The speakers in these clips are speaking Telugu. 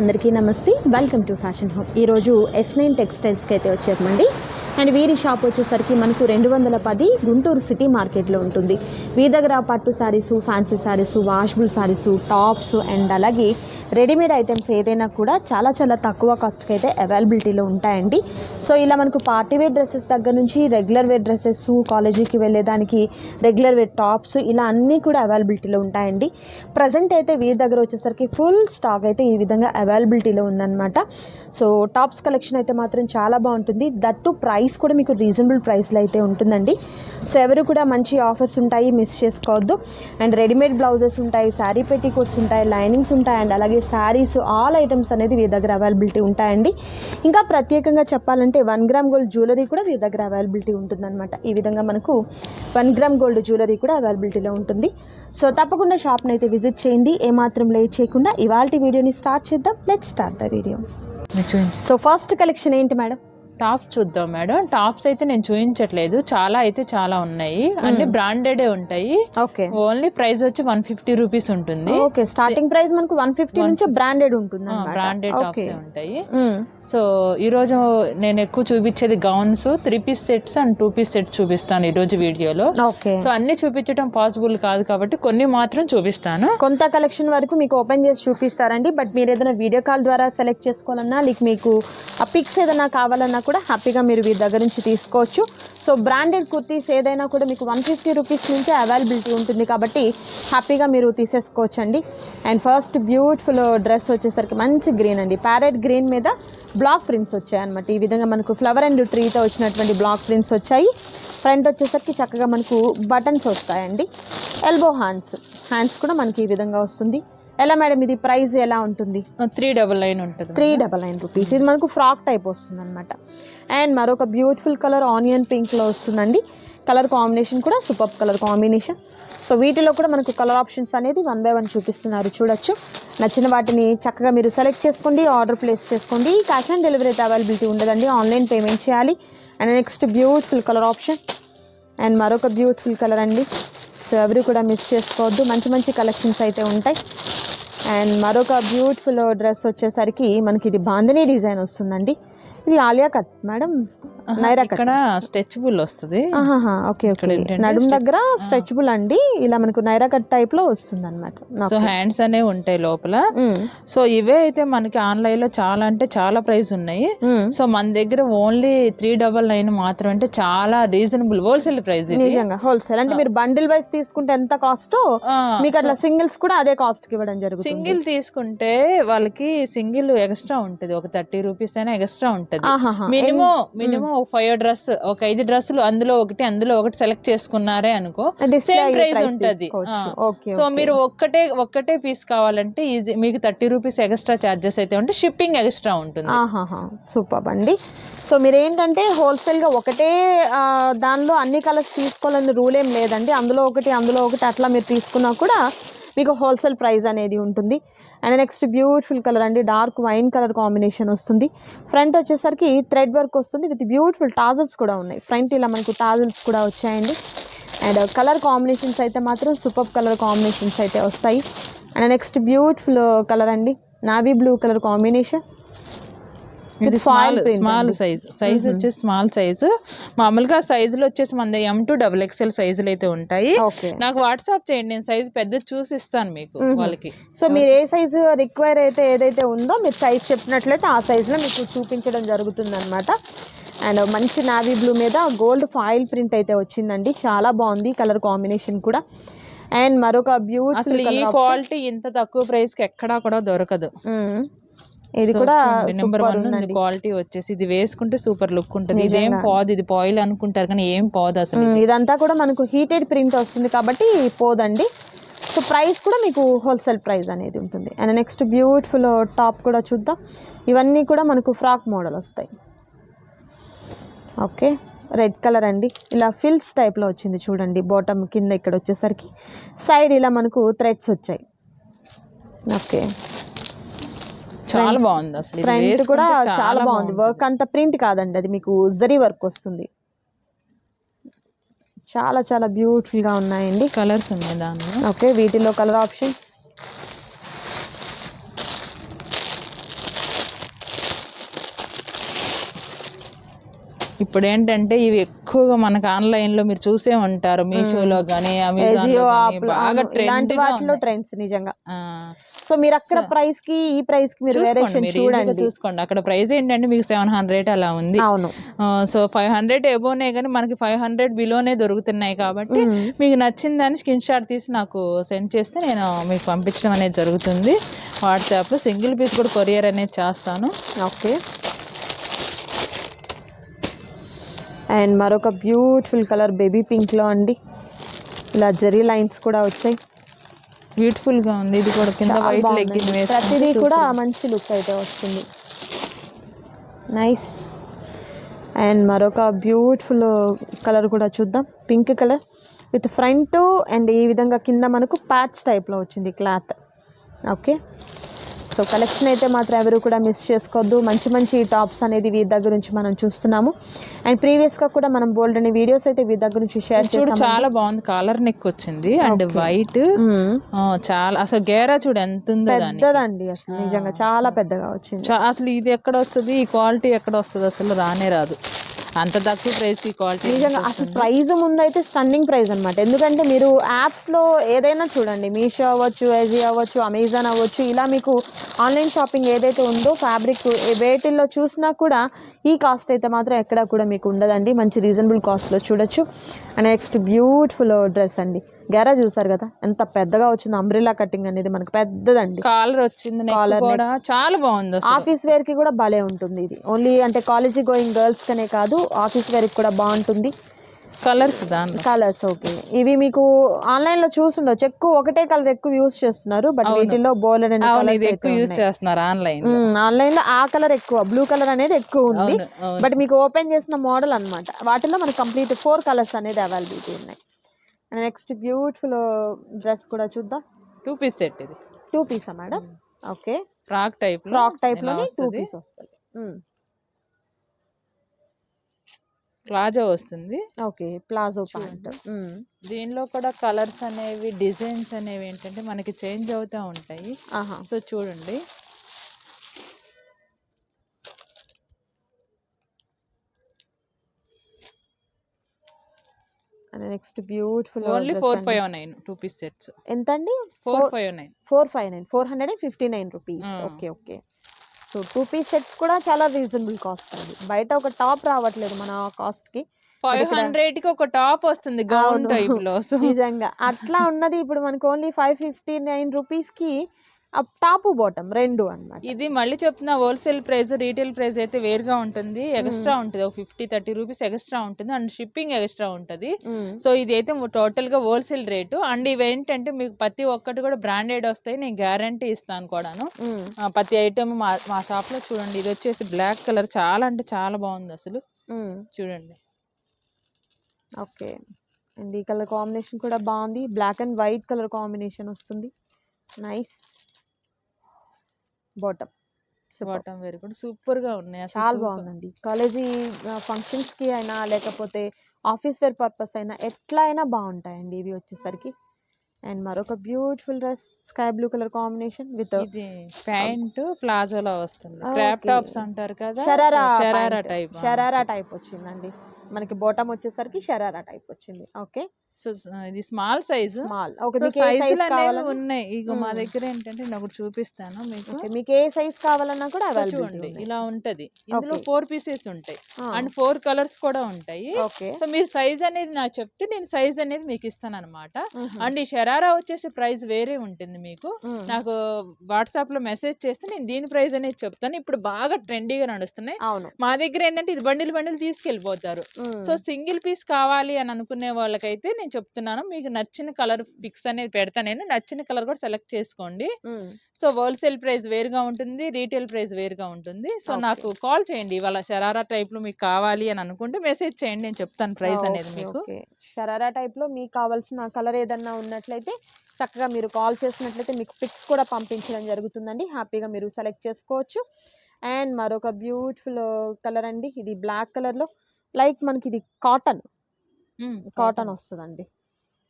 అందరికీ నమస్తే. వెల్కమ్ టు ఫ్యాషన్ హోమ్ ఈరోజు ఎస్ నైన్ టెక్స్టైల్స్కి అయితే వచ్చామండి. అండ్ వీరి షాప్ వచ్చేసరికి మనకు రెండు వందల పది గుంటూరు సిటీ మార్కెట్లో ఉంటుంది. వీరి దగ్గర పట్టు saris fancy saris washable saris tops and అలాగే రెడీమేడ్ ఐటమ్స్ ఏదైనా కూడా చాలా చాలా తక్కువ కాస్ట్కి అయితే అవైలబిలిటీలో ఉంటాయండి. సో ఇలా మనకు పార్టీ వేర్ డ్రెస్సెస్ దగ్గర నుంచి రెగ్యులర్ వేర్ డ్రెస్సెస్ కాలేజీకి వెళ్ళేదానికి రెగ్యులర్ వేర్ టాప్స్ ఇలా అన్నీ కూడా అవైలబిలిటీలో ఉంటాయండి. ప్రజెంట్ అయితే వీరి దగ్గర వచ్చేసరికి ఫుల్ స్టాక్ అయితే ఈ విధంగా అవైలబిలిటీలో ఉందన్నమాట. సో టాప్స్ కలెక్షన్ అయితే మాత్రం చాలా బాగుంటుంది. దట్టు ప్రైస్ కూడా మీకు రీజనబుల్ ప్రైస్లో అయితే ఉంటుందండి. సో ఎవరు కూడా మంచి ఆఫర్స్ ఉంటాయి మిస్ చేసుకోవద్దు. అండ్ రెడీమేడ్ బ్లౌజెస్ ఉంటాయి శారీ పెట్టి కోట్స్ ఉంటాయి లైనింగ్స్ ఉంటాయి అండ్ అలాగే శారీస్ ఆల్ ఐటమ్స్ అనేది వీరి దగ్గర అవైలబిలిటీ ఉంటాయండి. ఇంకా ప్రత్యేకంగా చెప్పాలంటే వన్ గ్రామ్ గోల్డ్ జ్యువెలరీ కూడా వీరి దగ్గర అవైలబిలిటీ ఉంటుందన్నమాట. ఈ విధంగా మనకు వన్ గ్రామ్ గోల్డ్ జ్యువెలరీ కూడా అవైలబిలిటీలో ఉంటుంది. సో తప్పకుండా షాప్ని అయితే విజిట్ చేయండి. ఏమాత్రం లేట్ చేయకుండా ఇవాళ వీడియోని స్టార్ట్ చేద్దాం. Let start the video so first collection ఏంటి మేడం టాప్ చూద్దాం మేడం. టాప్స్ అయితే నేను చూపించట్లేదు చాలా అయితే చాలా ఉన్నాయి. అన్ని బ్రాండెడ్ ఉంటాయి. ఓకే. ఓన్లీ ప్రైస్ వచ్చి వన్ ఫిఫ్టీ రూపీస్ ఉంటుంది. ఓకే. స్టార్టింగ్ ప్రైస్ మనకు వన్ ఫిఫ్టీ నుంచి బ్రాండెడ్ ఉంటుంది బ్రాండెడ్ టాప్స్ ఉంటాయి. సో ఈ రోజు నేను ఎక్కువ చూపించేది gowns three piece sets and two piece sets చూపిస్తాను ఈ రోజు వీడియోలో. సో అన్ని చూపించడం పాసిబుల్ కాదు కాబట్టి కొన్ని మాత్రం చూపిస్తాను. కొంత కలెక్షన్ వరకు మీకు ఓపెన్ చేసి చూపిస్తారండి. బట్ మీరు ఏదైనా వీడియో కాల్ ద్వారా సెలెక్ట్ చేసుకోవాలన్నా లేక మీకు ఆ పిక్స్ ఏదైనా కావాలన్నా కూడా హ్యాపీగా మీరు వీరి దగ్గర నుంచి తీసుకోవచ్చు. సో బ్రాండెడ్ కుర్తీస్ ఏదైనా కూడా మీకు వన్ ఫిఫ్టీ రూపీస్ నుంచే అవైలబిలిటీ ఉంటుంది కాబట్టి హ్యాపీగా మీరు తీసేసుకోవచ్చు అండి అండ్ ఫస్ట్ బ్యూటిఫుల్ డ్రెస్ వచ్చేసరికి మంచి గ్రీన్ అండి. ప్యారెట్ గ్రీన్ మీద బ్లాక్ ప్రింట్స్ వచ్చాయి అనమాట ఈ విధంగా మనకు ఫ్లవర్ అండ్ ట్రీతో వచ్చినటువంటి బ్లాక్ ప్రింట్స్ వచ్చాయి. ఫ్రంట్ వచ్చేసరికి చక్కగా మనకు బటన్స్ వస్తాయండి. ఎల్బో హ్యాండ్స్ హ్యాండ్స్ కూడా మనకి ఈ విధంగా వస్తుంది. ఎలా మేడం ఇది ప్రైస్ ఎలా ఉంటుంది? త్రీ డబల్ నైన్ ఉంటుంది. Three double nine rupees. ఇది మనకు ఫ్రాక్ టైప్ వస్తుంది అనమాట అండ్ మరొక బ్యూటిఫుల్ కలర్ ఆనియన్ పింక్లో వస్తుందండి. కలర్ కాంబినేషన్ కూడా సూపర్ కలర్ కాంబినేషన్. సో వీటిలో కూడా మనకు కలర్ ఆప్షన్స్ అనేది వన్ బై వన్ చూపిస్తున్నారు. చూడొచ్చు. నచ్చిన వాటిని చక్కగా మీరు సెలెక్ట్ చేసుకోండి ఆర్డర్ ప్లేస్ చేసుకోండి. క్యాష్ ఆన్ డెలివరీ అయితే అవైలబిలిటీ ఉండదండి. ఆన్లైన్ పేమెంట్ చేయాలి. And next beautiful colour option. And మరొక బ్యూటిఫుల్ కలర్ అండి. సో ఎవరు కూడా మిస్ చేసుకోవద్దు. మంచి మంచి కలెక్షన్స్ అయితే ఉంటాయి. అండ్ మరొక బ్యూటిఫుల్ డ్రెస్ వచ్చేసరికి మనకి ఇది బాంధనీ డిజైన్ వస్తుందండి. ఇది ఆలియా కట్ మేడం. నైరా ఇక్కడ స్ట్రెచబుల్ వస్తుంది. Okay okay. ఏంటంటే నడుం దగ్గర స్ట్రెచబుల్ అండి. ఇలా మనకు నైరా కట్ టైప్లో వస్తుంది అనమాట సో హ్యాండ్స్ అనేవి ఉంటాయి లోపల. సో ఇవే అయితే మనకి ఆన్లైన్లో చాలా అంటే చాలా ప్రైస్ ఉన్నాయి. సో మన దగ్గర ఓన్లీ త్రీ డబల్ నైన్ మాత్రం అంటే చాలా రీజనబుల్ హోల్సేల్ ప్రైస్ నిజంగా హోల్సేల్. అంటే మీరు బండిల్ వైస్ తీసుకుంటే ఎంత కాస్ట్ మీకు అట్లా సింగిల్స్ కూడా అదే కాస్ట్కి ఇవ్వడం జరుగుతుంది. సింగిల్ తీసుకుంటే వాళ్ళకి సింగిల్ ఎక్స్ట్రా ఉంటది. ఒక థర్టీ రూపీస్ అయినా ఎక్స్ట్రా ఉంటది. మినిమం మినిమం ఒక ఫైవ్ డ్రెస్ ఒక ఐదు డ్రెస్సులు అందులో ఒకటి అందులో ఒకటి సెలెక్ట్ చేసుకున్నారే అనుకో సేమ్ ప్రైస్ ఉంటది. సో మీరు ఒక్కటే ఒక్కటే పీస్ కావాలంటే ఇది మీకు థర్టీ రూపీస్ ఎక్స్ట్రా చార్జెస్ అయితే ఉంటే షిప్పింగ్ ఎక్స్ట్రా ఉంటుంది. సూపర్ అండి. సో మీరు ఏంటంటే హోల్సేల్గా ఒకటే దానిలో అన్ని కలర్స్ తీసుకోవాలని రూల్ ఏం లేదండి. అందులో ఒకటి అందులో ఒకటి అట్లా మీరు తీసుకున్నా కూడా మీకు హోల్సేల్ ప్రైస్ అనేది ఉంటుంది. అండ్ నెక్స్ట్ బ్యూటిఫుల్ కలర్ అండి డార్క్ వైన్ కలర్ కాంబినేషన్ వస్తుంది. ఫ్రంట్ వచ్చేసరికి థ్రెడ్ వర్క్ వస్తుంది విత్ బ్యూటిఫుల్ టాజల్స్ కూడా ఉన్నాయి. ఫ్రంట్ ఇలా మనకు టాజల్స్ కూడా వచ్చాయండి. అండ్ కలర్ కాంబినేషన్స్ అయితే మాత్రం సూపర్ కలర్ కాంబినేషన్స్ అయితే వస్తాయి. అండ్ నెక్స్ట్ బ్యూటిఫుల్ కలర్ అండి నావీ బ్లూ కలర్ కాంబినేషన్. ఇది స్మాల్ స్మాల్ సైజ్ సైజ్ వచ్చేసి స్మాల్ సైజ్ మామూలుగా సైజులు వచ్చేసి మన ఎం టు డబుల్ ఎక్స్ఎల్ సైజులు అయితే ఉంటాయి. నాకు వాట్సాప్ చేయండి. నేను సైజ్ పెద్ద చూసి ఇస్తాను మీకు వాళ్ళకి. సో మీరు ఏ సైజు రిక్వైర్ అయితే ఏదైతే ఉందో మీరు సైజ్ చెప్పినట్లయితే ఆ సైజులో మీకు చూపించడం జరుగుతుంది అనమాట అండ్ మంచి నావీ బ్లూ మీద గోల్డ్ ఫాయిల్ ప్రింట్ అయితే వచ్చిందండి. చాలా బాగుంది కలర్ కాంబినేషన్ కూడా. అండ్ మరొక బ్యూటిఫుల్ అసలు ఈ క్వాలిటీ ఇంత తక్కువ ప్రైస్కి ఎక్కడా కూడా దొరకదు. ఇది కూడా నెంబర్ వన్ క్వాలిటీ వచ్చేసి ఇది వేసుకుంటే సూపర్ లుక్ ఉంటుంది. ఇదేం పోదు ఇది పాయిల్ అనుకుంటారు కానీ ఏం పోదు అసలు. ఇదంతా కూడా మనకు హీటెడ్ ప్రింట్ వస్తుంది కాబట్టి పోదండి. సో ప్రైస్ కూడా మీకు హోల్సేల్ ప్రైస్ అనేది ఉంటుంది. అండ్ నెక్స్ట్ బ్యూటిఫుల్ టాప్ కూడా చూద్దాం. ఇవన్నీ కూడా మనకు ఫ్రాక్ మోడల్ వస్తాయి. ఓకే రెడ్ కలర్ అండి. ఇలా ఫిల్స్ టైప్లో వచ్చింది చూడండి. బాటమ్ కింద ఇక్కడ వచ్చేసరికి. సైడ్ ఇలా మనకు థ్రెడ్స్ వచ్చాయి. ఓకే చాలా బాగుంది అసలు. ఫ్రంట్ కూడా చాలా బాగుంది. వర్క్ అంత ప్రింట్ కాదండి. అది మీకు జరీ వర్క్ వస్తుంది. చాలా చాలా బ్యూటిఫుల్గా ఉన్నాయండి. కలర్స్ ఉన్నాయి దానిలో. ఓకే వీటిలో కలర్ ఆప్షన్స్ ఇప్పుడు ఏంటంటే ఇవి ఎక్కువగా మనకు ఆన్లైన్లో మీరు చూసే ఉంటారు. మీషోలో hmm. కానీ బాగా ట్రెండ్ వాటిలో ట్రెండ్స్ నిజంగా. సో మీరు అక్కడ ప్రైస్కి ఈ ప్రైస్కి మీరు వేరియేషన్ చూడండి. చూసుకోండి. అక్కడ ప్రైస్ ఏంటంటే మీకు సెవెన్ హండ్రెడ్ అలా ఉంది. అవును. సో ఫైవ్ హండ్రెడ్ ఎబోనే కానీ మనకి ఫైవ్ హండ్రెడ్ బిలోనే దొరుకుతున్నాయి కాబట్టి మీకు నచ్చిన దాన్ని స్క్రీన్ షాట్ తీసి నాకు సెండ్ చేస్తే నేను మీకు పంపించడం అనేది జరుగుతుంది. వాట్సాప్లో సింగిల్ పీస్ కూడా కొరియర్ అనేది చేస్తాను. ఓకే. అండ్ మరొక బ్యూటిఫుల్ కలర్ బేబీ పింక్లో అండి. ఇలా జరీ లైన్స్ కూడా వచ్చాయి. బ్యూటిఫుల్గా ఉంది. ఇది కూడా కింద వైట్. లెగ్గిన్ వేసి ప్రతిదీ కూడా మంచి లుక్ అయితే వస్తుంది. నైస్. అండ్ మరొక బ్యూటిఫుల్ కలర్ కూడా చూద్దాం. Pink colour with front and ఈ విధంగా కింద మనకు ప్యాచ్ టైప్లో వచ్చింది క్లాత్. ఓకే. సో కలెక్షన్ అయితే మాత్రం ఎవరు కూడా మిస్ చేసుకోవద్దు. మంచి మంచి టాప్స్ అనేది వీరి దగ్గర నుంచి మనం చూస్తున్నాము. అండ్ ప్రీవియస్గా కూడా మనం బోల్డ్ అనే వీడియోస్ అయితే వీరి దగ్గర నుంచి షేర్ చేస్తాము చాలా బాగుంది. కాలర్ నెక్ వచ్చింది అండ్ వైట్ మ్మ్. చాలా అసలు గేరా చూడు ఎంత ఉందో పెద్దదండి అసలు నిజంగా చాలా పెద్దగా వచ్చింది. అసలు ఇది ఎక్కడ వస్తుంది? ఈ క్వాలిటీ ఎక్కడ వస్తుంది? అసలు రానే రాదు. అంత తక్కువ ప్రైస్ క్వాలిటీ నిజంగా అసలు ప్రైస్ ముందైతే స్టన్నింగ్ ప్రైస్ అనమాట ఎందుకంటే మీరు యాప్స్లో ఏదైనా చూడండి మీషో అవ్వచ్చు ఏజీ అవ్వచ్చు అమెజాన్ అవ్వచ్చు ఇలా మీకు ఆన్లైన్ షాపింగ్ ఏదైతే ఉందో ఫ్యాబ్రిక్ వేటిల్లో చూసినా కూడా ఈ కాస్ట్ అయితే మాత్రం ఎక్కడా కూడా మీకు ఉండదండి. మంచి రీజనబుల్ కాస్ట్లో చూడొచ్చు. అండ్ నెక్స్ట్ బ్యూటిఫుల్ డ్రెస్ అండి. గెరా చూసారు కదా? ఎంత పెద్దగా వచ్చింది అంబ్రిలా కటింగ్ అనేది మనకు పెద్దదండి. కాలర్ వచ్చింది neck కూడా. చాలా బాగుంది ఆఫీస్ వేర్కి కూడా భలే ఉంటుంది ఇది. ఓన్లీ అంటే కాలేజీ గోయింగ్ గర్ల్స్ కనే కాదు ఆఫీస్ వేర్కి కూడా బాగుంటుంది. కలర్స్ దాంట్లో. కలర్స్ ఓకే ఇవి మీకు ఆన్లైన్లో చూసుండొచ్చు ఎక్కువ ఒకటే కలర్ ఎక్కువ యూస్ చేస్తున్నారు బట్ వీటిల్లో బోలెడ్ ఎక్కువ యూజ్ చేస్తున్నారు ఆన్లైన్ ఆన్లైన్లో ఆ కలర్ ఎక్కువ బ్లూ కలర్ అనేది ఎక్కువ ఉంది. బట్ మీకు ఓపెన్ చేసిన మోడల్ అన్నమాట. వాటిలో మనకి కంప్లీట్ ఫోర్ కలర్స్ అనేది అవైలబిలిటీ ఉన్నాయి. నెక్స్ట్ బ్యూటిఫుల్ డ్రెస్ కూడా చూద్దాం. టూ పీస్ సెట్ ఇది. Two Pisa madam? Okay. Frock type frock టైప్లోనే two piece వస్తుంది. ప్లాజో వస్తుంది. Okay palazzo pant. దీనిలో కూడా కలర్స్ అనేవి డిజైన్స్ అనేవి ఏంటంటే మనకి చేంజ్ అవుతూ ఉంటాయి. ఆహా. సో చూడండి. Next beautiful only four five nine two piece sets. ఎంత అండి four five nine. Four five nine. Four hundred and fifty nine rupees. Okay okay. So two piece sets కూడా చాలా రీజనబుల్ కాస్ట్ అండి. బయట ఒక టాప్ రావట్లేదు మన కాస్ట్కి ఫైవ్ హండ్రెడ్కి ఒక టాప్ వస్తుంది గౌన్. టైప్లో సో నిజంగా. అట్లా ఉన్నది ఇప్పుడు మనకు ఓన్లీ ఫైవ్ ఫిఫ్టీ నైన్ రూపీస్కి టాప్ బాటమ్ రెండు అన్నమాట. ఇది మళ్ళీ చెప్తున్నా హోల్సేల్ ప్రైస్ రీటైల్ ప్రైస్ అయితే వేరుగా ఉంటుంది. ఎక్స్ట్రా ఉంటుంది. ఒక ఫిఫ్టీ థర్టీ రూపీస్ ఎక్స్ట్రా ఉంటుంది. అండ్ షిప్పింగ్ ఎక్స్ట్రా ఉంటుంది. సో ఇది అయితే టోటల్గా హోల్సేల్ రేటు. అండ్ ఇవి ఏంటంటే మీకు ప్రతి ఒక్కటి కూడా బ్రాండెడ్ వస్తాయి. నేను గ్యారంటీ ఇస్తాను కూడాను. ప్రతి ఐటమ్ మా మా షాప్లో చూడండి. ఇది వచ్చేసి బ్లాక్ కలర్ చాలా అంటే చాలా బాగుంది అసలు. చూడండి. ఓకే. అండ్ ఈ కలర్ కాంబినేషన్ కూడా బాగుంది. Black and white colour combination వస్తుంది. Nice bottom. బాటమ్ వేర్ కూడా సూపర్గా ఉన్నాయి చాలా. బాగుందండి. కాలేజీ ఫంక్షన్స్కి అయినా లేకపోతే ఆఫీస్ వేర్ పర్పస్ అయినా ఎట్లా అయినా బాగుంటాయండి ఇవి వచ్చేసరికి. అండ్ మరొక beautiful dress sky blue colour combination with pant ప్లాజోలో వస్తుంది. క్రాప్. టాప్స్ అంటారు కదా షరారా షరారా టైప్. షరారా టైప్ వచ్చిందండి. మనకి బాటమ్ వచ్చేసరికి షరారా టైప్ వచ్చింది. ఓకే. సో ఇది స్మాల్ సైజ్. స్మాల్. ఓకే సైజులు అనేవి ఉన్నాయి. ఇక మా. దగ్గర ఏంటంటే నేను ఒకటి చూపిస్తాను మీకు. మీకు ఏ సైజ్ కావాలన్నా కూడా అవైలబిలిటీ ఇలా ఉంటది. ఇందులో. ఫోర్ పీసెస్ ఉంటాయి. అండ్ ఫోర్ కలర్స్ కూడా ఉంటాయి. సో మీరు సైజ్ అనేది నాకు చెప్తే నేను సైజ్ అనేది మీకు ఇస్తాను అనమాట అండ్ ఈ షరారా వచ్చేసి ప్రైస్ వేరే ఉంటుంది మీకు. నాకు వాట్సాప్లో మెసేజ్ చేస్తే నేను దీని ప్రైస్ అనేది చెప్తాను. ఇప్పుడు బాగా ట్రెండీగా నడుస్తున్నాయి. మా దగ్గర ఏంటంటే ఇది బండిల్ బండిల్ తీసుకెళ్ళిపోతారు. సో సింగిల్ పీస్ కావాలి అని అనుకునే వాళ్ళకైతే నేను చెప్తున్నాను. మీకు నచ్చిన కలర్ పిక్స్ అనేది పెడతాను నేను నచ్చిన కలర్ కూడా సెలెక్ట్ చేసుకోండి. సో హోల్సేల్ ప్రైస్ వేరుగా ఉంటుంది. రీటైల్ ప్రైస్ వేరుగా ఉంటుంది. సో. నాకు కాల్ చేయండి. ఇవాళ షరారా టైప్లో మీకు కావాలి అని అనుకుంటే మెసేజ్ చేయండి. నేను చెప్తాను ప్రైస్ అనేది మీకు. షరారా టైప్లో మీకు కావాల్సిన కలర్ ఏదన్నా ఉన్నట్లయితే చక్కగా మీరు కాల్ చేసినట్లయితే మీకు పిక్స్ కూడా పంపించడం జరుగుతుందండి. హ్యాపీగా మీరు సెలెక్ట్ చేసుకోవచ్చు. అండ్ మరొక బ్యూటిఫుల్ కలర్ అండి. ఇది బ్లాక్ కలర్లో. లైక్ మనకి ఇది కాటన్. కాటన్. వస్తుందండి.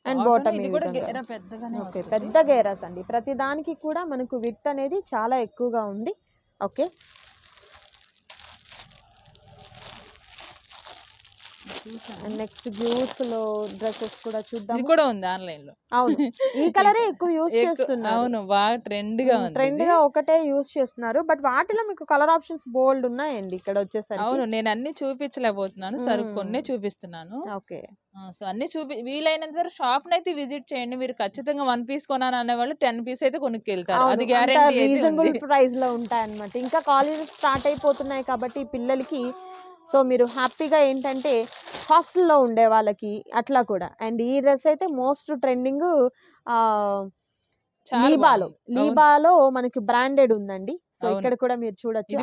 అండ్ Cotton, బాటమ్ ఇది కూడా గేరా పెద్దగానే ఓకే వస్తుంది. పెద్ద గేరాస్ అండి. ప్రతి దానికి కూడా మనకు విత్ అనేది చాలా ఎక్కువగా ఉంది. Okay. And next beautiful dresses కూడా చూద్దాం ఇది కూడా ఉంది ఆన్లైన్లో అవును. ఈ కలరే ఎక్కువ యూస్ చేస్తున్నారు. అవును బాగా ట్రెండ్గా ఉంది ట్రెండ్. గా ఒకటే యూస్ చేస్తున్నారు. బట్ వాటిలో మీకు కలర్ ఆప్షన్స్ బోల్డ్ ఉన్నాయండి ఇక్కడ వచ్చేసరికి? అవును నేను అన్ని చూపించలేకపోతున్నాను. సరే. కొన్నే చూపిస్తున్నాను. ఓకే. సో అన్ని చూపి వీలైనంత వరకు షాప్ అయితే విజిట్ చేయండి. మీరు ఖచ్చితంగా వన్ పీస్ కొనాలి అనే వాళ్ళు టెన్ పీస్ అయితే కొనుక్కెళ్తారు. అది గ్యారంటీ రీజనబుల్ ప్రైస్లో ఉంటాయి అన్నమాట ఇంకా కాలేజెస్ స్టార్ట్ అయిపోతున్నాయి కాబట్టి పిల్లలకి సో మీరు హ్యాపీగా ఏంటంటే హాస్టల్లో ఉండే వాళ్ళకి అట్లా కూడా. అండ్ ఈ డ్రెస్ అయితే మోస్ట్ ట్రెండింగ్ లీబాలో. లీబాలో మనకి బ్రాండెడ్ ఉందండి. సో. ఇక్కడ కూడా మీరు చూడొచ్చు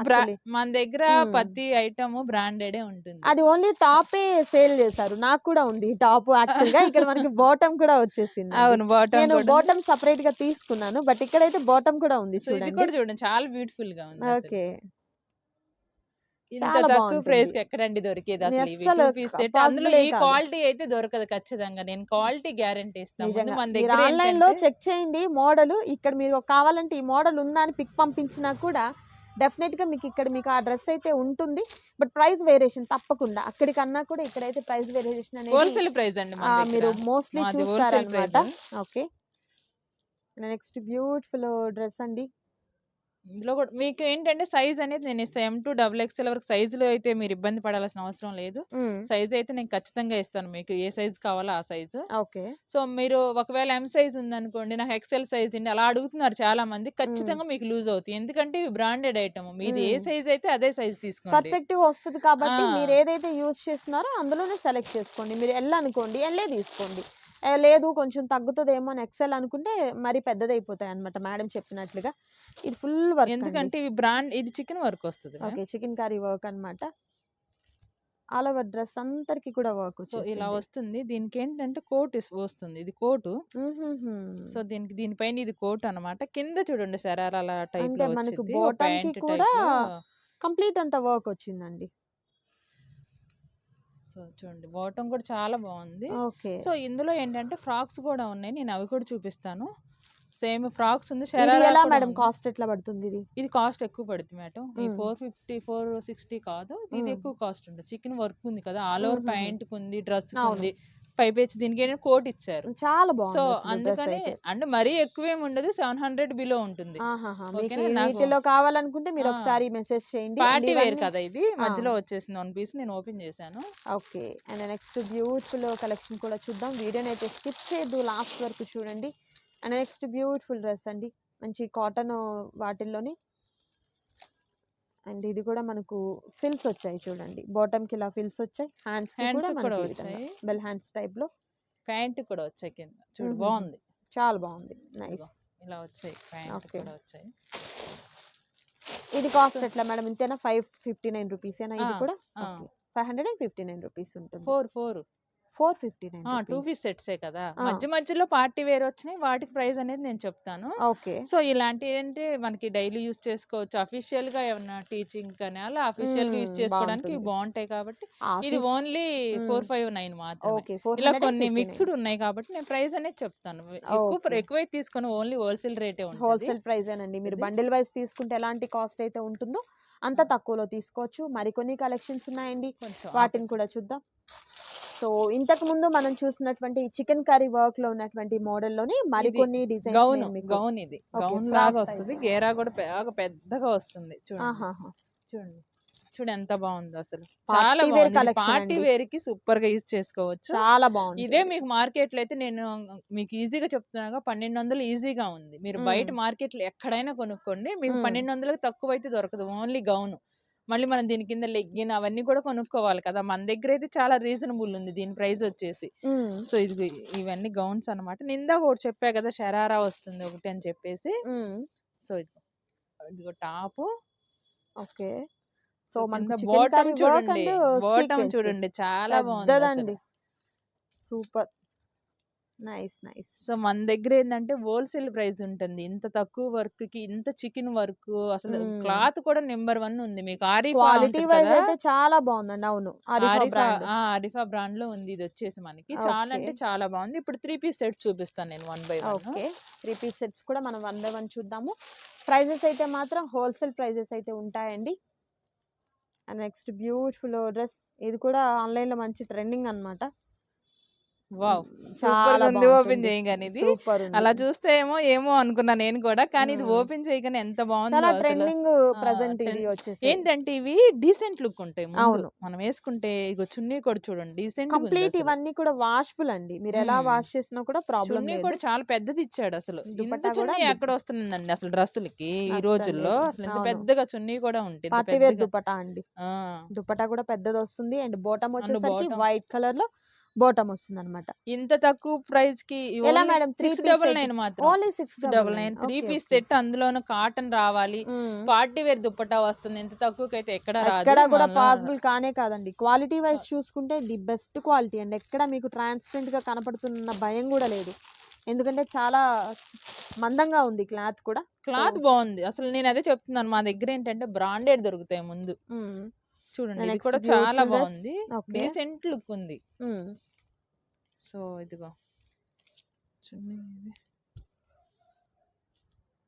మన దగ్గర. ప్రతి ఐటమ్ బ్రాండెడే ఉంటుంది. అది ఓన్లీ టాపే సేల్ చేశారు. నాకు కూడా ఉంది టాప్ యాక్చువల్గా ఇక్కడ మనకి బాటమ్ కూడా వచ్చేసింది అవును బాటమ్ నేను బాటమ్ సపరేట్గా తీసుకున్నాను. బట్ ఇక్కడైతే బాటమ్ కూడా ఉంది చూడండి. చూడండి. చాలా బ్యూటిఫుల్గా ఉంది. ఓకే. ఇంత చాలా తక్కువ బాగుంటుంది. ప్రైస్కి ఎక్కడండి దొరికేది అసలు. అందులో ఈ. క్వాలిటీ అయితే దొరకదు ఖచ్చితంగా. నేను క్వాలిటీ గ్యారంటీ ఇస్తాను మన దగ్గర ఆన్లైన్లో చెక్ చేయండి మోడల్. ఇక్కడ మీరు కావాలంటే ఈ మోడల్ ఉందా అని పిక్ పంపించినా కూడా డెఫినెట్గా మీకు ఇక్కడ మీకు ఆ డ్రెస్ అయితే ఉంటుంది. బట్ ప్రైస్ వేరియేషన్ తప్పకుండా. అక్కడికన్నా కూడా ఇక్కడైతే ప్రైస్ వేరియేషన్ అనేది ప్రైస్ అండి. మీరు మోస్ట్లీ చూస్తారనమాట ఓకే. నెక్స్ట్ బ్యూటిఫుల్ డ్రెస్ అండి. ఇందులో కూడా మీకు ఏంటంటే సైజ్ అనేది నేను ఇస్తాను ఎం టూ డబుల్ ఎక్స్ఎల్ వరకు సైజులో అయితే మీరు ఇబ్బంది పడాల్సిన అవసరం లేదు. సైజ్ అయితే నేను ఖచ్చితంగా ఇస్తాను మీకు. ఏ సైజ్ కావాలో ఆ సైజు. ఓకే. సో మీరు ఒకవేళ ఎం సైజ్ ఉందనుకోండి నాకు ఎక్సెల్ సైజ్ అండి అలా అడుగుతున్నారు చాలా మంది ఖచ్చితంగా మీకు లూజ్ అవుతాయి. ఎందుకంటే ఇవి బ్రాండెడ్ ఐటమ్ మీది ఏ. సైజ్ అయితే అదే సైజ్ తీసుకోండి. పర్ఫెక్ట్ వస్తుంది కాబట్టి. మీరు ఏదైతే యూజ్ చేస్తున్నారో అందులోనే సెలెక్ట్ చేసుకోండి. మీరు ఎల్ అనుకోండి ఎల్లే తీసుకోండి. లేదు కొంచెం తగ్గుతుందేమో అని ఎక్సెల్ అనుకుంటే మరి పెద్దది అయిపోతాయి అనమాట మేడం చెప్పినట్లుగా. ఇది ఫుల్ వర్క్ ఎందుకంటే ఇవి బ్రాండ్ ఇది చికెన్ వర్క్ వస్తుంది ఓకే చికెన్ కర్రీ వర్క్ అన్నమాట. ఆల్ ఓవర్ డ్రెస్ అంతరికి కూడా వర్క్ సో ఇలా వస్తుంది. దీనికి ఏంటంటే కోట్ వస్తుంది. ఇది కోటు. సో దీనికి దీనిపైన ఇది కోట్ అన్నమాట. కింద చూడండి శరారాల టైప్ మనకు కూడా కంప్లీట్ అంత వర్క్ వచ్చిందండి. సో చూడండి. బాటమ్ కూడా చాలా బాగుంది. ఓకే. సో ఇందులో ఏంటంటే ఫ్రాక్స్ కూడా ఉన్నాయి. నేను అవి కూడా చూపిస్తాను. సేమ్ ఫ్రాక్స్ ఉంది. ఎలా మేడం ఉంది. కాస్ట్ ఎట్లా పడుతుంది ఇది? ఇది కాస్ట్ ఎక్కువ పడుతుంది మేడం. ఈ. ఫోర్ ఫిఫ్టీ ఫోర్ సిక్స్టీ కాదు. ఇది. ఎక్కువ కాస్ట్ ఉంటుంది. చికెన్ వర్క్ ఉంది కదా. All over. ప్యాంట్ ఉంది డ్రెస్ అవును. ఉంది పైపేచి దీనికి కోట్ ఇచ్చారు. చాలా సో బాగుంది డ్రెస్ అందుకని అంటే మరీ ఎక్కువ ఏమి ఉండదు సెవెన్ హండ్రెడ్ బిలో ఉంటుంది. వీటిలో కావాలనుకుంటే మీరు. ఒకసారి మెసేజ్ చేయండి. పార్టీ వేర్ కదా ఇది. మధ్యలో వచ్చేసింది వన్ పీస్ నేను ఓపెన్ చేశాను. Okay. And next beautiful collection కూడా చూద్దాం. వీడియోని అయితే స్కిప్ చేయొద్దు లాస్ట్ వరకు చూడండి. అండ్ నెక్స్ట్ బ్యూటిఫుల్ డ్రెస్ అండి. మంచి కాటన్ వాటిల్లోని. అండ్ ఇది కూడా మనకు ఫిల్స్ వచ్చాయి చూడండి. బాటమ్కి ఇలా ఫిల్స్ వచ్చాయి. హ్యాండ్స్ హ్యాండ్స్ కూడా వచ్చాయి. బెల్ హ్యాండ్స్ టైప్లో. ప్యాంట్ కూడా వచ్చాయి కింద. చూడు. బాగుంది. చాలా బాగుంది. నైస్ ఇలా వచ్చాయి. ప్యాంట్. కూడా వచ్చాయి. ఇది కాస్ట్ ఎట్లా మేడం? ఇంతేనా? ఫైవ్ ఫిఫ్టీ నైన్ రూపీస్ ఏనా? ఇది కూడా. Five hundred and fifty nine rupees ఉంటుంది. Four four four fifty nine two piece సెట్సే కదా. మధ్య మధ్యలో పార్టీ వేర్ వచ్చినాయి వాటికి ప్రైస్ అనేది నేను చెప్తాను. ఓకే. సో ఇలాంటి ఏంటంటే మనకి డైలీ యూస్ చేసుకోవచ్చు. అఫీషియల్గా ఏమన్నా టీచింగ్ కానీ అలా అఫీషియల్గా యూస్ చేసుకోవడానికి. బాగుంటాయి కాబట్టి ఇది ఓన్లీ. ఫోర్ ఫైవ్ నైన్ మాత్రమే. ఇలా కొన్ని మిక్స్డ్ ఉన్నాయి కాబట్టి నేను ప్రైస్ అనేది చెప్తాను. ఎక్కువ తీసుకొని ఓన్లీ హోల్సేల్ రేటే ఉంటుంది. హోల్సేల్ ప్రైస్ అండి మీరు. బండిల్ వైజ్ తీసుకుంటే ఎలాంటి కాస్ట్ అయితే ఉంటుందో అంత తక్కువలో తీసుకోవచ్చు. మరికొన్ని కలెక్షన్స్ ఉన్నాయండి. కొంచెం వాటిని కూడా చూద్దాం. సో ఇంతకు ముందు మనం చూసినటువంటి చికెన్ కర్రీ వర్క్లో ఉన్నటువంటి మోడల్లోని మరికొన్ని గౌన్ డిజైన్స్ గౌన్ ఇది. గౌన్ లాగా. వస్తుంది. గేరా కూడా బాగా పెద్దగా వస్తుంది. చూడండి. చూడండి. చూడు ఎంత బాగుందో అసలు. చాలా బాగుంది. పార్టీ. వేర్కి సూపర్గా యూజ్ చేసుకోవచ్చు. చాలా బాగుంది. ఇదే మీకు మార్కెట్లో అయితే నేను మీకు ఈజీగా చెప్తున్నాగా పన్నెండు వందలు ఈజీగా ఉంది. మీరు బయట. మార్కెట్లో ఎక్కడైనా కొనుక్కోండి. మీకు. పన్నెండు వందలకు తక్కువ అయితే దొరకదు. Only gown. మళ్ళీ మనం దీని కింద లెగ్గిన్ అవన్నీ కూడా కొనుక్కోవాలి కదా! మన దగ్గర అయితే చాలా రీజనబుల్ ఉంది దీని ప్రైస్ వచ్చేసి. సో ఇది ఇవన్నీ గౌన్స్ అన్నమాట. నిందా ఒకటి చెప్పా కదా! షరారా వస్తుంది ఒకటి అని చెప్పేసి. సో ఇది ఇదిగో top. Okay. So chikan bottom చూడండి. బాటమ్ చూడండి. చాలా బాగుంది. సూపర్. Nice nice. సో మన దగ్గర ఏంటంటే హోల్సేల్ ప్రైస్ ఉంటుంది. ఇంత తక్కువ వర్క్కి ఇంత చికెన్ వర్క్ అసలు. క్లాత్ కూడా నెంబర్ వన్ ఉంది. మీకు ఆరిఫా క్వాలిటీ ఉంటుంది వైజ్ కదా, అయితే చాలా బాగుందండి. అవును. ఆరిఫా ఆరిఫా బ్రాండ్. ఆ, ఆరిఫా ఉంది. ఇది వచ్చేసి మనకి. చాలా. అంటే చాలా బాగుంది. ఇప్పుడు త్రీ పీస్ సెట్ చూపిస్తాను నేను one by okay. Three piece sets కూడా మనం వన్ బై వన్ చూద్దాము. ప్రైజెస్ అయితే మాత్రం హోల్సేల్ ప్రైజెస్ అయితే ఉంటాయండి. And next beautiful dress. ఇది కూడా ఆన్లైన్లో మంచి ట్రెండింగ్ అన్నమాట. వావ్ సూపర్ చాలా ఉంది ఓపెన్ బాగుంటుంది. చేయగానే ఇది సూపర్ ఉంది. అలా చూస్తే ఏమో ఏమో అనుకున్నా నేను కూడా కానీ ఇది. ఓపెన్ చేయగానే ఎంత బాగుందో చాలా అసలు ట్రెండింగ్ ప్రెసెంట్ ఇది trend- వచ్చేసి ఏంటంటే ఇవి డీసెంట్ లుక్ ఉంటాయి ముందు అవును. మనం వేసుకుంటే ఇగో చున్నీ కూడా చూడండి డీసెంట్ కంప్లీట్ ఇవన్నీ కూడా వాషబుల్ అండి మీరు ఎలా. వాష్ చేసినా కూడా ప్రాబ్లం చున్నీ లేదు కూడా చాలా పెద్దది ఇచ్చాడు అసలు ఇంత దుపట్టా కూడా చున్నీ ఎక్కడ వస్తుందండి అసలు డ్రెస్సులకి ఈ అస్సలు రోజుల్లో లేదు. అసలు ఇంత అవును. పెద్దగా చున్నీ కూడా ఉంటుంది పార్టీ వేర్ దుపట్టా అండి ఆ దుపట్టా కూడా పెద్దది వస్తుంది అండ్ బోటం వచ్చేసరికి. వైట్ కలర్లో బోటం వస్తుంది అనమాట ఇంత తక్కువ ప్రైస్కి ఎలా మేడం త్రీ డబల్ నైన్ మాత్రం. Only six double nine three piece set అందులోను కాటన్ రావాలి. పార్టీ వేర్ దుప్పటా వస్తుంది. ఇంత తక్కువకి అయితే ఎక్కడ ఎక్కడ కూడా పాసిబుల్ కానే కాదండి. క్వాలిటీ వైజ్ చూసుకుంటే ది బెస్ట్ క్వాలిటీ అండి. ఎక్కడ మీకు ట్రాన్స్పరెంట్గా కనపడుతున్న భయం కూడా లేదు. ఎందుకంటే చాలా మందంగా ఉంది క్లాత్ కూడా. క్లాత్ బాగుంది. అసలు నేను అదే చెప్తున్నాను. మా దగ్గర ఏంటంటే బ్రాండెడ్ దొరుకుతాయి ముందు. చూడండి. ఇది కూడా చాలా. బాగుంది. డీసెంట్ లుక్ ఉంది. సో ఇదిగో. చున్నీ ఇది.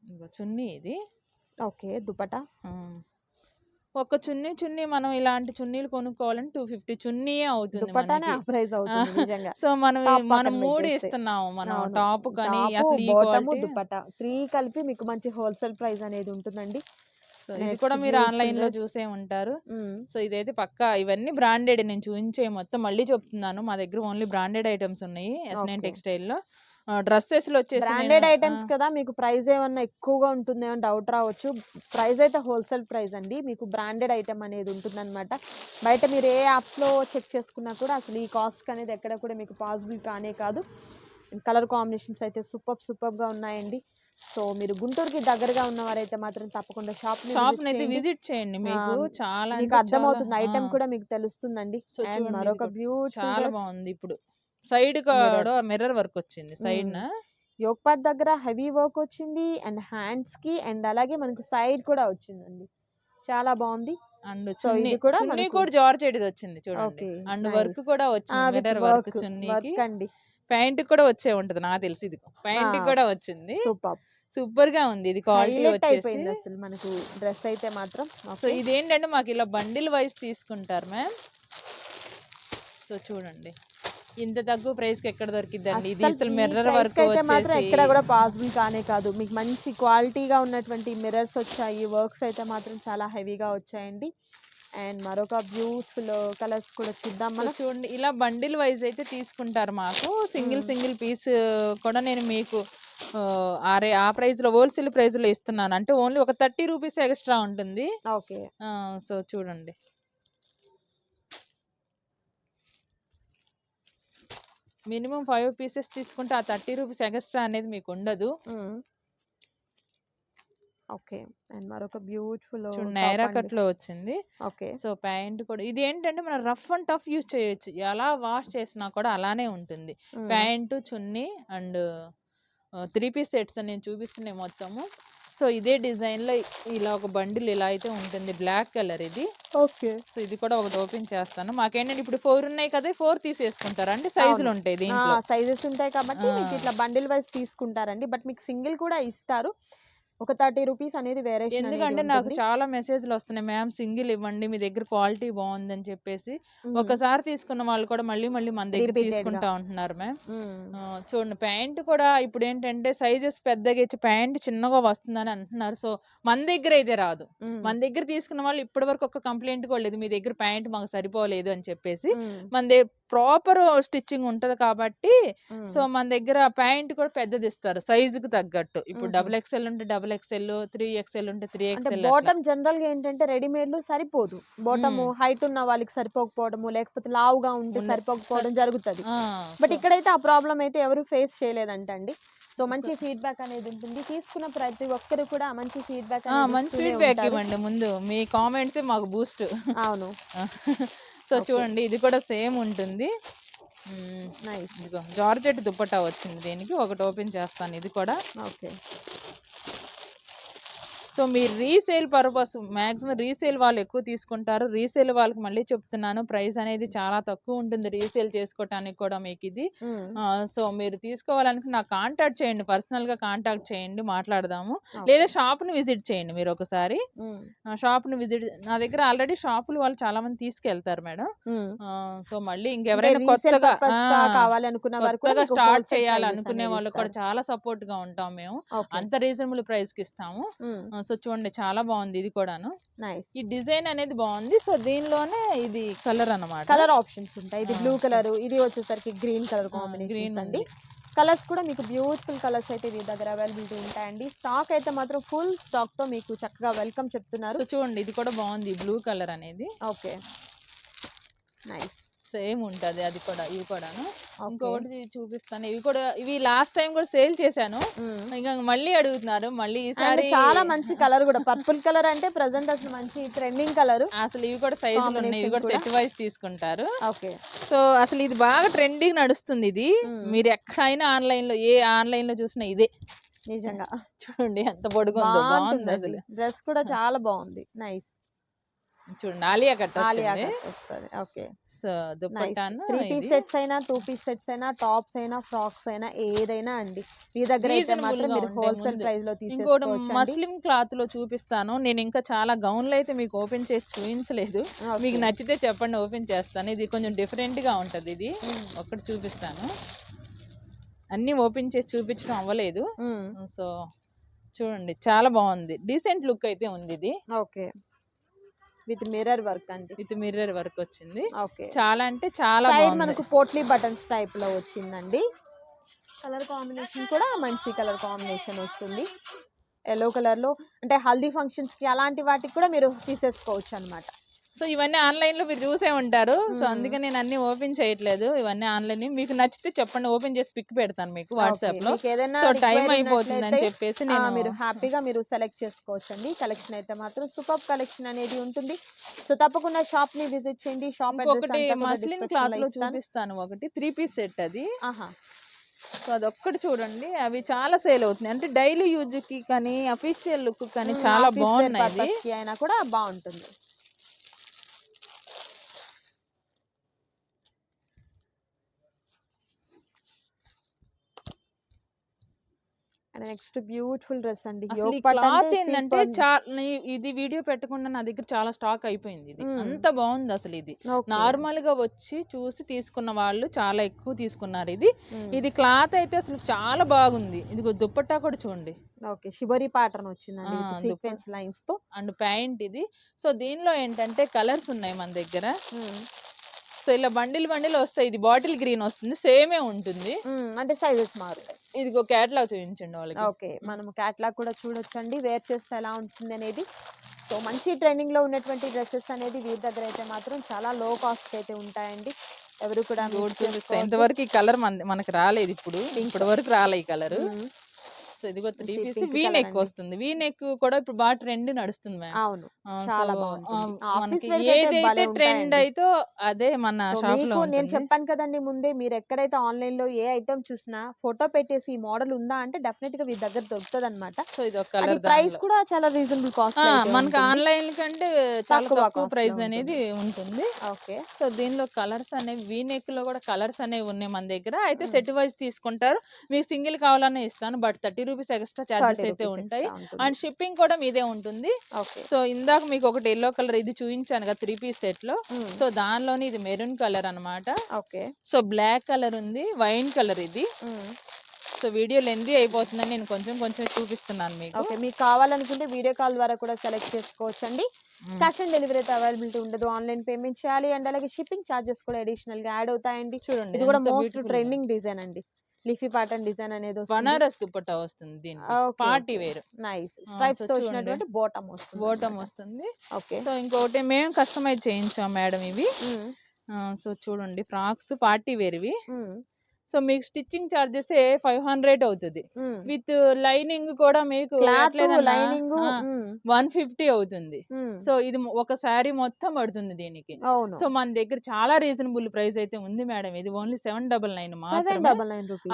ఇదిగో చున్నీ ఇది. ఓకే. దుపట్టా? ఆ. ఒక చున్నీ చున్నీ మనం ఇలాంటి చున్నీలు కొనుక్కోవాలంటే టూ ఫిఫ్టీ చున్నీయే అవుతుంది సో మనం మనం మూడు. ఇస్తున్నాము మనం. టాప్ కానీ అసలు త్రీ కలిపి మీకు మంచి హోల్సేల్ ప్రైస్ అనేది ఉంటుందండి. సో ఇది కూడా మీరు ఆన్లైన్లో. చూసే ఉంటారు. సో ఇదైతే పక్కా ఇవన్నీ బ్రాండెడ్ నేను చూపించే మొత్తం మళ్ళీ చెప్తున్నాను. మా దగ్గర ఓన్లీ బ్రాండెడ్ ఐటమ్స్ ఉన్నాయి ఎస్ నైన్. టెక్స్టైల్లో డ్రెస్సెస్లో వచ్చేసి బ్రాండెడ్ ఐటమ్స్ కదా మీకు ప్రైస్ ఏమన్నా ఎక్కువగా ఉంటుందేమో డౌట్ రావచ్చు. ప్రైస్ అయితే హోల్సేల్ ప్రైస్ అండి. మీకు బ్రాండెడ్ ఐటమ్ అనేది ఉంటుందన్నమాట. బయట మీరు ఏ యాప్స్లో చెక్ చేసుకున్నా కూడా అసలు ఈ కాస్ట్ అనేది ఎక్కడ కూడా మీకు పాసిబుల్ కానే కాదు. కలర్ కాంబినేషన్స్ అయితే సూపర్ సూపర్గా ఉన్నాయండి. సో మీరు గుంటూరుకి దగ్గరగా ఉన్నవారైతే మాత్రం తప్పకుండా షాప్ షాప్ అయితే విజిట్ చేయండి మీకు చాలా మీకు అర్థమవుతుంది. ఐటమ్ కూడా మీకు తెలుస్తుందండి. మరొక బ్యూటిఫుల్ చాలా బాగుంది ఇప్పుడు. సైడ్ కూడా మిర్రర్ వర్క్ వచ్చింది. సైడ్ న? యోగ్ పార్ట్ దగ్గర హెవీ వర్క్ వచ్చింది. అండ్ హ్యాండ్స్కి అండ్ అలాగే మనకు సైడ్ కూడా వచ్చిందండి. చాలా బాగుంది. అండ్ సో ఇది కూడా చున్నీ కూడా జార్జ్ వచ్చింది చూడండి. అండ్. వర్క్ కూడా వచ్చింది. మిర్రర్ వర్క్ చున్నీకి. అండి. ప్యాంట్ కూడా వచ్చే ఉంటది నాకు తెలిసి ఇది. ప్యాంట్ కూడా వచ్చింది. సూపర్. సూపర్గా ఉంది ఇది క్వాలిటీ హైలైట్ అయిపోయింది వచ్చేసి అసలు మనకు డ్రెస్ అయితే మాత్రం. సో ఇదేంటంటే మాకు ఇలా బండిల్ వైజ్ తీసుకుంటారు మ్యామ్. సో చూడండి. ఇంత తక్కువ ప్రైస్కి ఎక్కడ దొరికిద్దండి? ఇది అసలు మిర్రర్ వర్క్ అయితే మాత్రం ఎక్కడ కూడా పాసిబుల్ కానే కాదు. మీకు మంచి క్వాలిటీగా ఉన్నటువంటి మిర్రర్స్ వచ్చాయి వర్క్స్ అయితే మాత్రం చాలా హెవీగా వచ్చాయండి. అండ్ మరొక బ్యూటిఫుల్ కలర్స్ కూడా చూద్దాం మనం. చూడండి ఇలా బండిల్ వైజ్ అయితే తీసుకుంటారు మాకు. సింగిల్. సింగిల్ పీస్ కూడా నేను మీకు ఆ, ఆ ప్రైస్లో హోల్సేల్ ప్రైస్లో ఇస్తున్నాను. అంటే ఓన్లీ ఒక థర్టీ రూపీస్ ఎక్స్ట్రా ఉంటుంది. ఓకే. సో చూడండి. మినిమం ఫైవ్ పీసెస్ తీసుకుంటే ఆ థర్టీ రూపీస్ ఎక్స్ట్రా అనేది మీకు ఉండదు. ఓకే. అండ్ మరొక బ్యూటిఫుల్ నైరా కట్లో వచ్చింది. ఓకే. సో ప్యాంట్ కూడా ఇది ఏంటంటే మనం రఫ్ అండ్ టఫ్ యూజ్ చేయొచ్చు. ఎలా వాష్ చేసినా కూడా అలానే ఉంటుంది. ప్యాంటు చున్నీ అండ్ త్రీ పీస్ సెట్స్ నేను చూపిస్తున్నాయి మొత్తము. సో ఇదే డిజైన్లో ఇలా ఒక బండిల్ ఇలా అయితే ఉంటుంది. బ్లాక్ కలర్ ఇది. ఓకే. సో ఇది కూడా ఒకటి ఓపెన్ చేస్తాను. మాకేంటంటే ఇప్పుడు ఫోర్ ఉన్నాయి కదా ఫోర్ తీసేసుకుంటారా. అంటే సైజులు. ఉంటాయి దీంట్లో. సైజెస్ ఉంటాయి కాబట్టి మీకు. ఇట్లా బండిల్ వైజ్ తీసుకుంటారండి. బట్ మీకు సింగిల్ కూడా ఇస్తారు. ఒక థర్టీ రూపీస్ అనేది వేరియేషన్ ఎందుకంటే నాకు చాలా మెసేజ్లు వస్తున్నాయి మ్యామ్ సింగిల్ ఇవ్వండి మీ దగ్గర క్వాలిటీ బాగుందని చెప్పేసి. ఒకసారి తీసుకున్న వాళ్ళు కూడా మళ్ళీ మళ్ళీ మన దగ్గర. తీసుకుంటా ఉంటున్నారు మ్యామ్. చూడండి ప్యాంట్ కూడా ఇప్పుడు ఏంటంటే సైజెస్ పెద్దగా ఇచ్చి ప్యాంట్ చిన్నగా వస్తుందని అంటున్నారు. సో మన దగ్గర అయితే రాదు. మన దగ్గర తీసుకున్న వాళ్ళు ఇప్పటి వరకు ఒక కంప్లైంట్ కూడా లేదు మీ దగ్గర ప్యాంట్ మాకు సరిపోలేదు అని చెప్పేసి. మన ప్రాపర్ స్టిచ్చింగ్ ఉంటది కాబట్టి సో మన దగ్గర ప్యాంట్ కూడా పెద్దది ఇస్తారు సైజుకు తగ్గట్టు. ఇప్పుడు. డబుల్ ఎక్స్ఎల్ ఉంటే డబుల్ ఎక్స్ఎల్ త్రీ ఎక్స్ఎల్ ఉంటే త్రీ ఎక్స్ఎల్ బాటమ్ జనరల్గా ఏంటంటే రెడీమేడ్ సరిపోదు. బాటమ్. హైట్ ఉన్న వాళ్ళకి సరిపోకపోవడము లేకపోతే లావుగా ఉంటే సరిపోకపోవడం జరుగుతుంది. బట్ ఇక్కడైతే ఆ ప్రాబ్లం అయితే ఎవరు ఫేస్ చేయలేదంటండి. సో మంచి ఫీడ్బ్యాక్ అనేది ఉంటుంది. తీసుకున్న ప్రతి ఒక్కరు కూడా మంచి ఫీడ్బ్యాక్ మంచి ఫీడ్బ్యాక్ ఇవ్వండి ముందు. మీ కామెంట్స్ మాకు బూస్ట్. అవును. సో. చూడండి ఇది కూడా సేమ్ ఉంటుంది. నైస్ జార్జెట్ దుపట్టా వచ్చింది దీనికి. ఒకటి ఓపెన్ చేస్తాను ఇది కూడా. ఓకే. సో మీరు రీసేల్ పర్పస్ మాక్సిమం రీసేల్ వాళ్ళు ఎక్కువ తీసుకుంటారు. రీసేల్ వాళ్ళకి మళ్ళీ చెప్తున్నాను ప్రైస్ అనేది చాలా తక్కువ ఉంటుంది రీసేల్ చేసుకోవటానికి కూడా మీకు ఇది. సో మీరు తీసుకోవాలనుకుంటే నాకు కాంటాక్ట్ చేయండి పర్సనల్గా కాంటాక్ట్ చేయండి మాట్లాడదాము. లేదా షాప్ని విజిట్ చేయండి మీరు ఒకసారి. షాప్ని విజిట్ నా దగ్గర ఆల్రెడీ షాపులు వాళ్ళు చాలా మంది తీసుకెళ్తారు మేడం. సో మళ్ళీ ఇంకెవరైనా కొత్తగా కొత్తగా స్టార్ట్ wholesale చేయాలి prices అనుకునే అనేవి వాళ్ళు కూడా. చాలా సపోర్ట్గా ఉంటాం మేము. అంత రీజనబుల్ ప్రైస్కి ఇస్తాము. సో చూడండి చాలా బాగుంది ఇది కూడాను. నైస్ ఈ డిజైన్ అనేది బాగుంది సో దీనిలోనే ఇది కలర్ అన్నమాట. కలర్ ఆప్షన్స్ ఉంటాయి. ఇది బ్లూ కలర్ ఇది వచ్చేసరికి గ్రీన్ కలర్ గ్రీన్ కాంబినేషన్ అండి కలర్స్ కూడా మీకు బ్యూటిఫుల్ కలర్స్ అయితే మీ దగ్గర అవైలబిలిటీ ఉంటాయండి. స్టాక్ అయితే మాత్రం ఫుల్ స్టాక్తో మీకు చక్కగా వెల్కమ్ చెప్తున్నారు. చూడండి ఇది కూడా బాగుంది బ్లూ కలర్ అనేది. ఓకే. నైస్ సేమ్ ఉంటది అది కూడా ఇవి కూడాను. ఇంకొకటి చూపిస్తాను. ఇవి కూడా ఇవి లాస్ట్ టైం కూడా సేల్ చేశాను. ఇంకా మళ్ళీ అడుగుతున్నారు మళ్ళీ ఈసారి చాలా మంచి కలర్ కూడా. పర్పుల్ కలర్ అంటే ప్రజెంట్ అసలు మంచి ట్రెండింగ్ కలర్. అసలు ఇవి కూడా సైజులు ఉన్నాయి ఇవి కూడా. సెట్ వైజ్ తీసుకుంటారు. ఓకే. సో అసలు ఇది బాగా ట్రెండింగ్ నడుస్తుంది ఇది. మీరు ఎక్కడైనా ఆన్లైన్లో ఏ ఆన్లైన్లో చూసినా ఇదే. నిజంగా. చూడండి ఎంత అసలు. డ్రెస్ కూడా చాలా బాగుంది. నైస్ చూడండి ఆలియా కట్ ఆలియా కట్ వస్తుంది. ఓకే. సో దుప్పట్టాను త్రీ పీస్ సెట్స్ అయినా టూ పీస్ సెట్స్ అయినా టాప్స్ అయినా ఫ్రాక్స్ అయినా ఏదైనా అండి. మీ దగ్గర అయితే మాత్రం మీరు హోల్సేల్. ప్రైస్లో ఇంకోటి తీసేసుకోవచ్చు మస్లిం క్లాత్లో చూపిస్తాను. నేను ఇంకా చాలా గౌన్లు అయితే మీకు ఓపెన్ చేసి చూపించలేదు మీకు నచ్చితే చెప్పండి ఓపెన్ చేస్తాను. ఇది కొంచెం డిఫరెంట్గా ఉంటది ఇది. ఒకటి చూపిస్తాను. అన్ని ఓపెన్ చేసి చూపించడం అవ్వలేదు. సో చూడండి చాలా బాగుంది. డీసెంట్ లుక్ అయితే ఉంది ఇది. ఓకే. విత్ మిర్రర్ వర్క్ అండి. విత్ మిర్రర్ వర్క్ వచ్చింది. ఓకే. చాలా అంటే చాలా సైడ్ మనకు పోట్లీ బటన్స్ టైప్లో వచ్చిందండి. కలర్ కాంబినేషన్ కూడా మంచి కలర్ కాంబినేషన్ వస్తుంది. ఎల్లో కలర్లో అంటే హల్దీ ఫంక్షన్స్కి అలాంటి వాటికి కూడా మీరు తీసేసుకోవచ్చు అన్నమాట. సో ఇవన్నీ ఆన్లైన్లో మీరు చూసే ఉంటారు. సో. అందుకే నేను అన్ని ఓపెన్ చేయట్లేదు. ఇవన్నీ ఆన్లైన్ మీకు నచ్చితే చెప్పండి. ఓపెన్ చేసి పిక్ పెడతాను మీకు వాట్సాప్లో సో టైం అయిపోతుంది అని చెప్పేసి నేను మీరు హ్యాపీగా మీరు సెలెక్ట్ చేసుకోవచ్చు అండి కలెక్షన్ అయితే మాత్రం సూపర్ కలెక్షన్ అనేది ఉంటుంది. సో తప్పకుండా షాప్ని విజిట్ చేయండి. షాప్ ఇంకొకటి మస్లిన్ క్లాత్లో చూపిస్తాను ఒకటి. త్రీ పీస్ సెట్ అది. సో అదొక్కటి చూడండి. అవి చాలా సేల్ అవుతున్నాయి. అంటే డైలీ యూజ్కి కానీ అఫీషియల్ లుక్ కానీ చాలా బాగున్నాయి అయినా కూడా బాగుంటుంది. అండ్ నెక్స్ట్ బ్యూటిఫుల్ డ్రెస్ అండి. క్లాత్ ఏంటంటే ఇది వీడియో పెట్టకుండా నా దగ్గర చాలా స్టాక్ అయిపోయింది ఇది. అంత బాగుంది అసలు ఇది. నార్మల్గా వచ్చి చూసి తీసుకున్న వాళ్ళు చాలా ఎక్కువ తీసుకున్నారు ఇది. ఇది క్లాత్ అయితే అసలు చాలా బాగుంది. ఇది దుప్పట్టా కూడా చూడండి. ఓకే. షిబరి ప్యాటర్న్ వచ్చిందండి సీక్వెన్స్ లైన్స్తో అండ్ ప్యాంట్ ఇది. సో దీనిలో ఏంటంటే కలర్స్ ఉన్నాయి మన దగ్గర. సో ఇలా బండిల్ బండిల్ వస్తాయి ఇది బాటిల్ గ్రీన్ వస్తుంది సేమే ఉంటుంది. అంటే సైజెస్ మారుతాయి. ఇది ఒక క్యాటలాగ్ చూపించండి వాళ్ళకి. ఓకే మనం క్యాట్లాగ్ కూడా చూడొచ్చండి వేర్ చేస్తే ఎలా ఉంటుంది అనేది. సో మంచి ట్రెండింగ్లో ఉన్నటువంటి డ్రెస్సెస్ అనేది వీరి దగ్గర అయితే మాత్రం చాలా లో కాస్ట్ అయితే ఉంటాయండి. ఎవరు కూడా. ఇంతవరకు ఈ కలర్ మన మనకి రాలేదు ఇప్పుడు. ఇప్పటి వరకు రాలే ఈ కలర్. మ్మ్. సో ఇది కొత్త మంచి టీపీస్ pink వీ నెక్. వస్తుంది. వీ నెక్ కూడా ఇప్పుడు బాగా ట్రెండ్ నడుస్తుంది మ్యామ్. అవును. చాలా అయితే ఏదైతే ట్రెండ్. అయితే అదే మన షాప్లో నేను చెప్పాను కదండి ముందే మీరు ఎక్కడైతే ఆన్లైన్లో ఏ ఐటమ్ చూసినా ఫోటో పెట్టేసి ఈ మోడల్ ఉందా అంటే డెఫినెట్గా మీ దగ్గర దొరుకుతుంది అనమాట సో ఇది ఒక ప్రైస్ కూడా చాలా రీజనబుల్ కాస్ట్ మనకి ఆన్లైన్ కంటే చాలా తక్కువ ప్రైస్ అనేది ఉంటుంది. ఓకే. సో దీనిలో కలర్స్ అనేవి వీ నెక్లో కూడా కలర్స్ అనేవి ఉన్నాయి మన దగ్గర. అయితే. సెట్ వైజ్ తీసుకుంటారు. మీకు సింగిల్ కావాలనే ఇస్తాను. But thirty rupees extra charges అయితే ఉంటాయి. అండ్ షిప్పింగ్ కూడా మీదే ఉంటుంది. సో ఇందాక మీకు ఒకటి ఎల్లో కలర్ ఇది చూపించాను కదా త్రీ పీస్ సెట్లో సో దానిలోని ఇది మెరూన్ కలర్ అన్నమాట. ఓకే. సో బ్లాక్ కలర్ ఉంది వైన్ కలర్ ఇది. సో వీడియో లెందీ అయిపోతుందని నేను కొంచెం కొంచెం చూపిస్తున్నాను మీకు. ఓకే మీకు కావాలనుకుంటే వీడియో కాల్ ద్వారా కూడా సెలెక్ట్ చేసుకోవచ్చు అండి. క్యాష్ ఆన్ డెలివరీ అయితే అవైలబిలిటీ ఉండదు. ఆన్లైన్ పేమెంట్ చేయాలి. అండ్ అలాగే షిప్పింగ్ ఛార్జెస్ కూడా అడిషనల్గా యాడ్ అవుతాయండి. చూడండి ఇది కూడా మోస్ట్. ట్రెండింగ్ డిజైన్ అండి. లిఫీ ప్యాటర్న్ డిజైన్ అనేది బనారస్ దుపట్టా వస్తుంది పార్టీ వేర్. నైస్ స్ట్రైప్స్తో. వచ్చినటువంటి బోటమ్ వస్తుంది బోటం వస్తుంది. ఓకే. సో ఇంకొకటి మేము కస్టమైజ్ చేయించాం మేడం ఇవి. సో చూడండి ఫ్రాక్స్ పార్టీ వేర్ ఇవి. సో మీకు స్టిచ్చింగ్ చార్జెస్ ఫైవ్ హండ్రెడ్ అవుతుంది. విత్ లైనింగ్ కూడా మీకు లైనింగ్ వన్ ఫిఫ్టీ అవుతుంది. సో ఇది ఒక శారీ మొత్తం పడుతుంది దీనికి. సో మన దగ్గర చాలా రీజనబుల్ ప్రైస్ అయితే ఉంది మేడం. ఇది ఓన్లీ సెవెన్ డబల్ నైన్ మాత్రమే.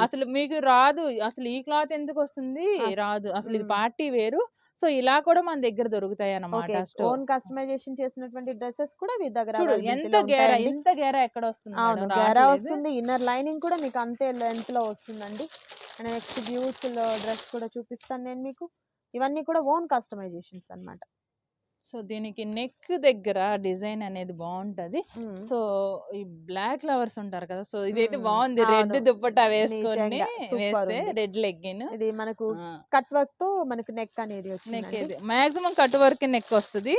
అసలు మీకు రాదు. అసలు ఈ క్లాత్ ఎందుకు వస్తుంది? రాదు. అసలు ఇది. పార్టీ వేరు. సో ఇలా కూడా మన దగ్గర దొరుకుతాయి అన్నమాట ఓన్ కస్టమైజేషన్ చేసినటువంటి డ్రెస్సెస్ కూడా మీ దగ్గర ఎంత గేరా. ఎంత గేరా ఎక్కడ వస్తుంది అవును? గేరా. వస్తుంది ఇన్నర్ లైనింగ్ కూడా మీకు అంతే లెంత్లో వస్తుందండి అండ్ నెక్స్ట్ బ్యూటిఫుల్ డ్రెస్ కూడా చూపిస్తాను నేను మీకు ఇవన్నీ కూడా ఓన్ కస్టమైజేషన్స్ అన్నమాట సో దీనికి నెక్ దగ్గర డిజైన్ అనేది బాగుంటది సో ఈ బ్లాక్ ఫ్లవర్స్ ఉంటారు కదా సో ఇదైతే. బాగుంది రెడ్. దుప్పట్టా వేసుకొని వేస్తే. Red legging. ఇది మనకు కట్ వర్క్తో మనకు నెక్ అనేది neck maximum cut work neck వస్తుంది.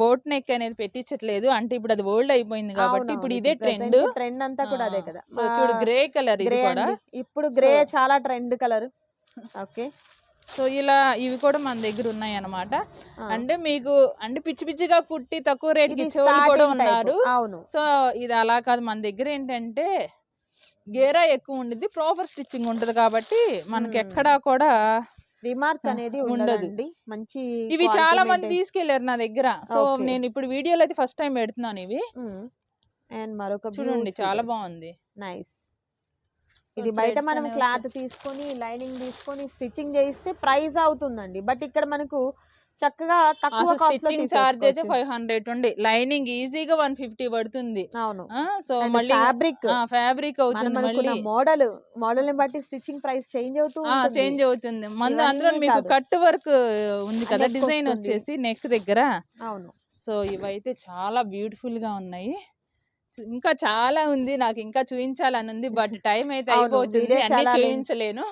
బోట్ నెక్ అనేది పెట్టించట్లేదు. అంటే ఇప్పుడు అది ఓల్డ్ అయిపోయింది కాబట్టి ఇప్పుడు ఇదే ట్రెండ్ ట్రెండ్. అంతా కూడా అదే కదా. సో చూడు గ్రే కలర్ ఇది కూడా. ఇప్పుడు గ్రే చాలా ట్రెండ్ కలర్. ఓకే. సో ఇలా ఇవి కూడా మన దగ్గర ఉన్నాయి అన్నమాట అంటే మీకు అంటే పిచ్చి పిచ్చిగా కుట్టి తక్కువ రేట్కి ఇది ఇచ్చే వాళ్ళు కూడా. ఉన్నారు. అవును. సో ఇది అలా కాదు. మన దగ్గర ఏంటంటే గేరా ఎక్కువ ఉండిద్ది ప్రాపర్ స్టిచ్చింగ్ ఉంటది కాబట్టి మనకి. ఎక్కడా కూడా రిమార్క్ అనేది ఉండదు. మంచి ఇవి చాలా మంది తీసుకెళ్ళారు నా దగ్గర. సో. నేను ఇప్పుడు వీడియోలో అయితే ఫస్ట్ టైం పెడుతున్నాను ఇవి. అండ్ మరొక చూడండి చాలా బాగుంది. నైస్ ఇది బయట మనం క్లాత్ తీసుకొని లైనింగ్ తీసుకొని స్టిచ్చింగ్ చేయిస్తే ప్రైస్ అవుతుందండి. బట్ ఇక్కడ మనకు చక్కగా తక్కువ స్టిచ్చింగ్ చార్జ్ అయితే. ఫైవ్ హండ్రెడ్ ఉండి లైనింగ్ ఈజీగా వన్ ఫిఫ్టీ పడుతుంది. అవును. సో మళ్ళీ ఫ్యాబ్రిక్ మనం అవుతుంది మళ్ళీ. మోడల్ మోడల్ని బట్టి స్టిచ్చింగ్ ప్రైస్ చేంజ్ అవుతూ ఉంటుంది. చేంజ్ అవుతుంది. మన అందులో మీకు. కట్ వర్క్ ఉంది కదా డిజైన్. వచ్చేసి నెక్ దగ్గర. అవును. సో ఇవైతే చాలా బ్యూటిఫుల్గా ఉన్నాయి. ఇంకా చాలా ఉంది. నాకు ఇంకా చూపించాలని ఉంది. బట్ టైం అయితే అయిపోతుంది. అన్ని. చూపించలేను.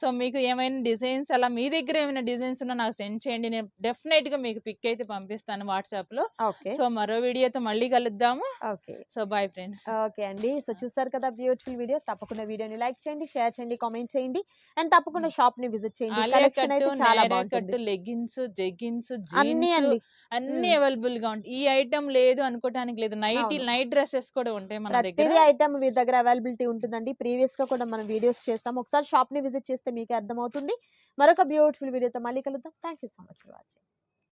సో మీకు ఏమైనా డిజైన్స్ అలా మీ దగ్గర ఏమైనా డిజైన్స్ ఉన్నా నాకు సెండ్ చేయండి. నేను డెఫినెట్గా మీకు పిక్ అయితే పంపిస్తాను వాట్సాప్లో సో మరో వీడియోతో మళ్ళీ కలుద్దాము. So bye friends. ఓకే అండి. సో చూసారు కదా బ్యూటిఫుల్ వీడియో. తప్పకుండా వీడియోని లైక్ చేయండి షేర్ చేయండి కామెంట్ చేయండి. అండ్ తప్పకుండా షాప్ని విజిట్ చేయండి. కలెక్షన్ అయితే చాలా బాగుంటుంది. లెగిన్స్ జెగిన్స్ అన్ని అన్ని. అవైలబుల్గా ఉంటాయి ఈ ఐటమ్ లేదు అనుకోవడానికి లేదు. నైట్. నైట్ డ్రెస్సెస్ కూడా ఉంటాయి మన దగ్గర. ఐటమ్ మీ దగ్గర అవైలబిలిటీ ఉంటుందండి. ప్రీవియస్గా కూడా మనం వీడియోస్ చేస్తాం. ఒకసారి షాప్ని విజిట్ చేస్తే మీకు అర్థమవుతుంది. మరొక బ్యూటిఫుల్ వీడియోతో మళ్ళీ కలుద్దాం. Thank you so much for watching.